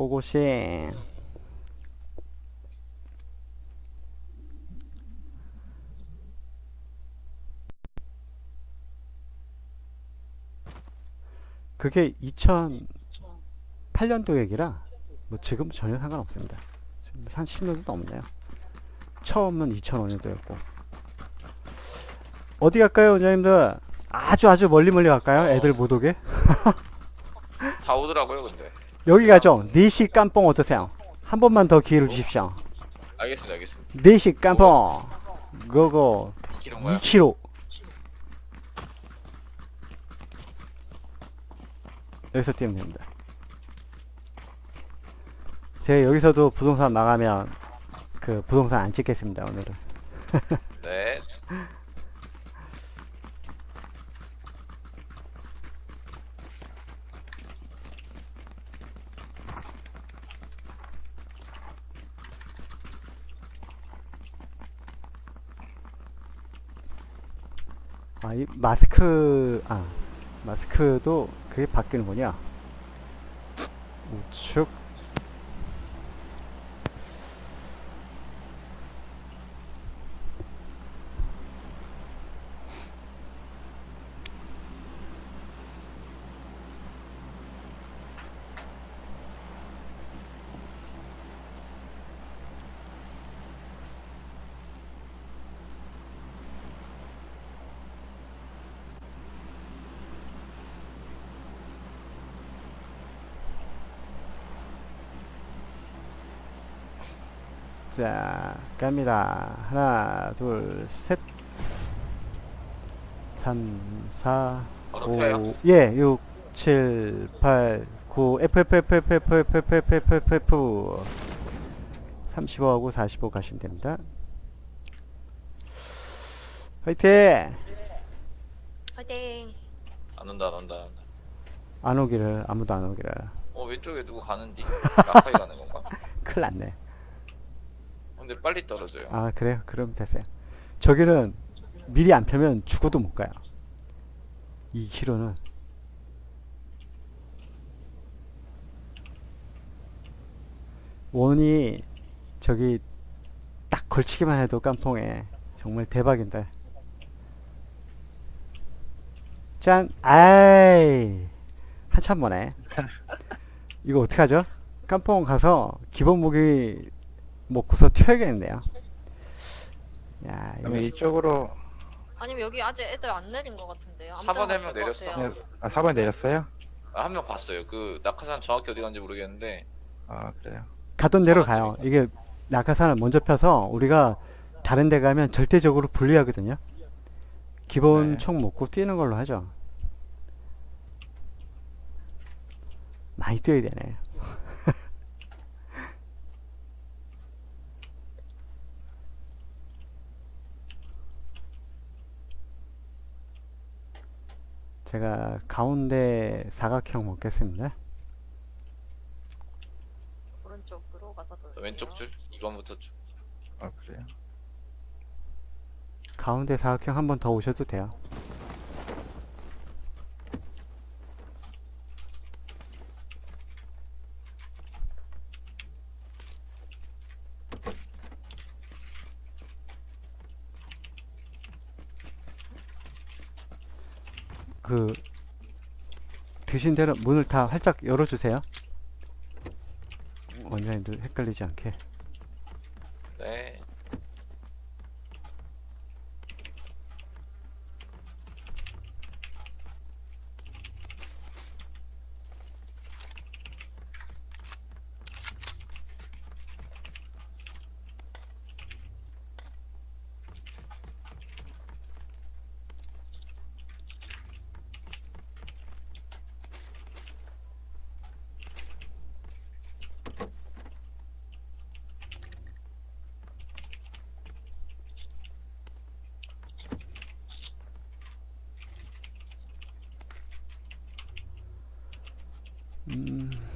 고고싱. 그게 2008년도 얘기라 뭐 지금 전혀 상관없습니다. 지금 한 10년도 넘네요. 처음은 2005년도였고. 어디 갈까요, 원장님들? 아주 아주 멀리 멀리 갈까요? 애들 못 오게? 다 오더라고요 근데 여기 가죠. 4시 깜뽕 어떠세요? 한 번만 더 기회를 주십시오. 알겠습니다 알겠습니다 4시 깜뽕. 거야 2kg. 여기서 뛰면 됩니다. 제가 여기서도 부동산 나가면 그 부동산 안 찍겠습니다, 오늘은. 네 아, 이 마스크, 아, 마스크도 그게 바뀌는군요. 우측. 자, 갑니다. 하나, 둘, 셋. 3, 4, 어렵혀요 5, 예, 6, 7, 8, 9, F, F, F, F, F, F, F, F, F, F, F. 35하고 45 가시면 됩니다. 화이팅! 화이팅. 안 온다 안 온다 안 온다 안 오기를, 아무도 안 오기를. 어 왼쪽에 누구 가는디 라카이 가는 건가 큰일 났네. 근데 빨리 떨어져요 아, 그래요? 그럼 됐어요. 저기는 미리 안 펴면 죽어도 못 가요. 2km는. 원이 저기 딱 걸치기만 해도 깜풍에 정말 대박인데. 짠! 아이! 한참 보네. 이거 어떡하죠? 깜풍 가서 기본 무기 먹고서 튀어야겠네요. 야, 이거 그럼 이쪽으로 아니면 여기 아직 애들 안 내린 것 같은데요. 아무 4번 때나 애면 될것 내렸어. 같아요. 네, 아 4번 내렸어요? 한 명 봤어요 그 낙하산 정확히 어디 간지 모르겠는데 아 그래요. 가던 대로 가요. 이게 낙하산을 먼저 펴서 우리가 다른 데 가면 절대적으로 불리하거든요. 기본 네. 총 먹고 뛰는 걸로 하죠. 많이 뛰어야 되네. 제가 가운데 사각형 먹겠습니다. 오른쪽으로 가서 돌. 왼쪽 줄 2번부터 쭉아 그래요. 가운데 사각형 한 번 더 오셔도 돼요. 그 드신 대로 문을 다 활짝 열어주세요. 원장님들 헷갈리지 않게. 嗯。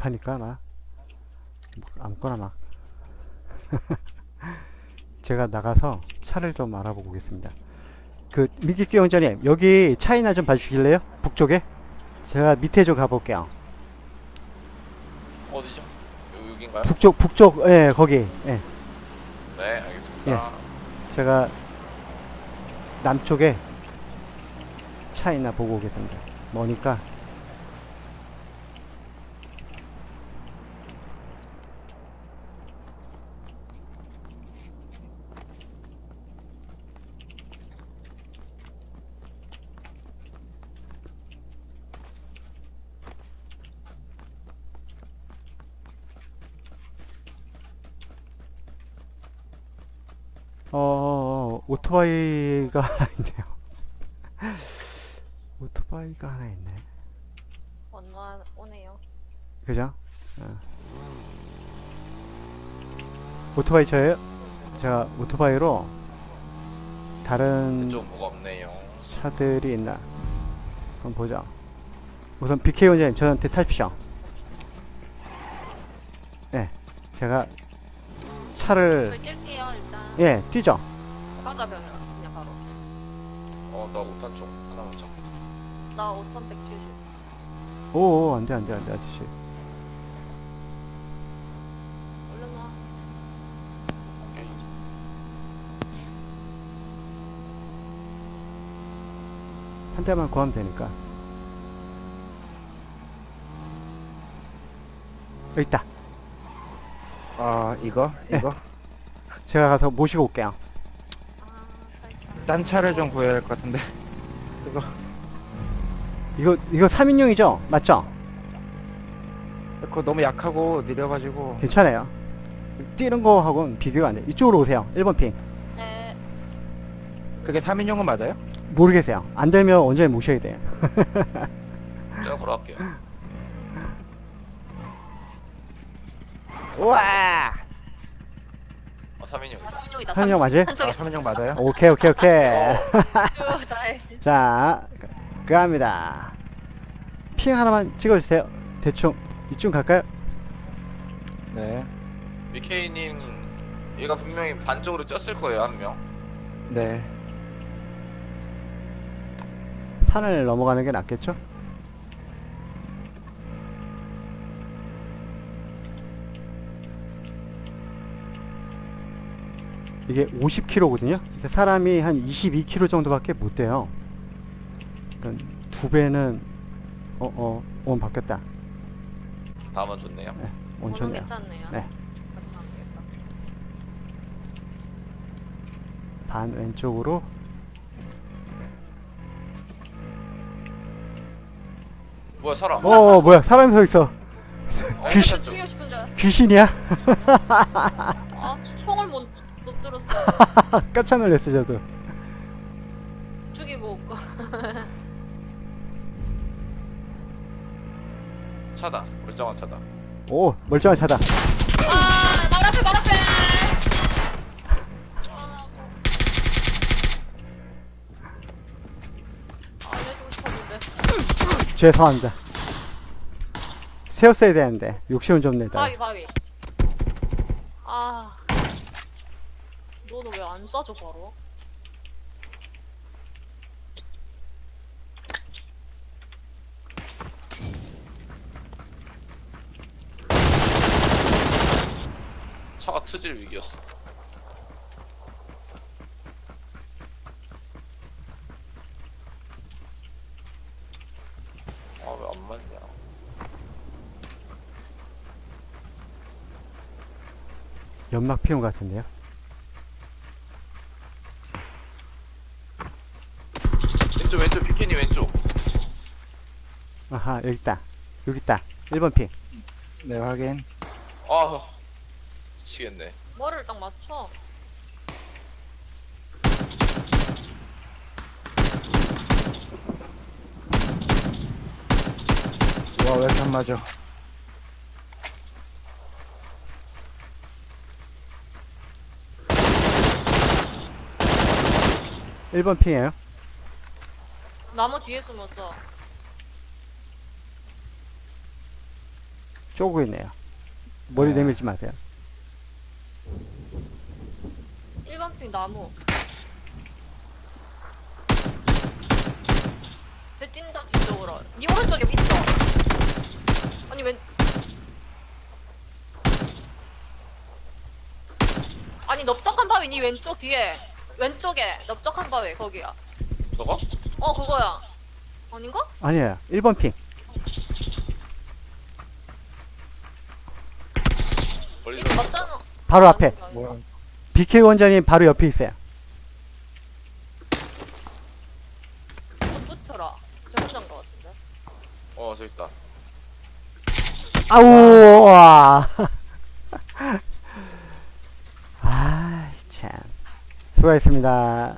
급하니까 막, 막 아무거나 막 제가 나가서 차를 좀 알아보고 오겠습니다. 그 미기기 원장님 여기 차이나 좀 봐주실래요? 북쪽에 제가 밑에 좀 가볼게요. 어디죠? 요- 여긴가요? 북쪽 북쪽 예 거기 예 네, 알겠습니다. 제가 남쪽에 차이나 보고 오겠습니다. 뭐니까 어 오토바이가 하나 있네요. 오토바이가 하나 있네. 원와 오네요. 그죠? 어. 오토바이 저예요? 제가 오토바이로 다른 좀 뭐가 없네요. 차들이 있나? 한번 보자. 우선 BK 원장님 저한테 타십시오. 네, 제가 차를 저희. 예 뛰죠. 가자 병을 그냥 바로. 어, 나 못한 쪽 하나 먼저. 나 5,170. 오, 안 돼 안 돼 안 돼 아저씨. 얼른 와. 오케이. 한 대만 구하면 되니까. 여기 있다. 아, 이거? 네. 이거? 제가 가서 모시고 올게요. 아 살짝. 딴 차를 좀 구해야 할 것 같은데. 이거. 이거 이거 3인용이죠? 맞죠? 그거 너무 약하고 느려가지고. 괜찮아요. 뛰는 거하고는 비교가 안 돼. 이쪽으로 오세요. 1번 핑. 네. 그게 3인용은 맞아요? 모르겠어요. 안 되면 언제 모셔야 돼요. 제가 걸어갈게요. 우와! 어, 3인용. 아 3인용이다. 3인용 맞아요? 아, 3인용 맞아요? 오케이, 오케이, 오케이. 나의 자, 그갑니다. 핑 하나만 찍어주세요. 대충 이쯤 갈까요? 네. BK님, 얘가 분명히 반쪽으로 뛰었을 거예요, 한 명. 네. 산을 넘어가는 게 낫겠죠? 이게 50km거든요. 사람이 한 22km 정도밖에 못 돼요. 그러니까 두 배는 어 어 원 바뀌었다. 다음은 좋네요. 오는 온천이야. 괜찮네요. 네. 반 왼쪽으로 뭐야, 사람. 어 뭐야 사람이 서 있어. 어, 귀신. 왼쪽. 죽이고 싶은 줄. 알았어. 귀신이야? 들었어. 깜짝 놀랐어 저도. 죽이고 올 거. 차다. 멀쩡한 차다. 오 멀쩡한 차다. 아, 말 앞에, 말 앞에! 아, 알려주고 싶었는데. 죄송합니다. 세웠어야 되는데 욕심은 좀 내다. 바위, 바위. 아. 너는 왜안 쏴줘, 바로? 차가 트질 위기였어. 아, 왜 안 맞냐. 연막 피운 것 같은데요. 왼쪽, 왼쪽, BK님 왼쪽. 아하 여기 있다. 여기 있다. 1번 핑. 네, 확인. 아, 미치겠네. 뭐를 딱 맞춰? 와, 왜 이렇게 안 맞아? 1번 핑이에요. 나무 뒤에 숨었어. 쪼고 있네요. 머리 네. 내밀지 마세요. 1번 핑 나무. 쟤 뛴다 뒤쪽으로. 니 오른쪽에 있어. 아니 웬? 아니 넓적한 바위 니 왼쪽 뒤에 왼쪽에 넓적한 바위 거기야. 저거? 어 그거야. 아닌가? 아니에요. 1번 핑. 멀리서 이거 맞잖아. 바로 앞에. 뭐야? BK 원장님 바로 옆에 있어요. 좀 붙여라. 저 혼자인 것 같은데. 어 저기 있다 아우, 와. 아, 참. 수고하셨습니다.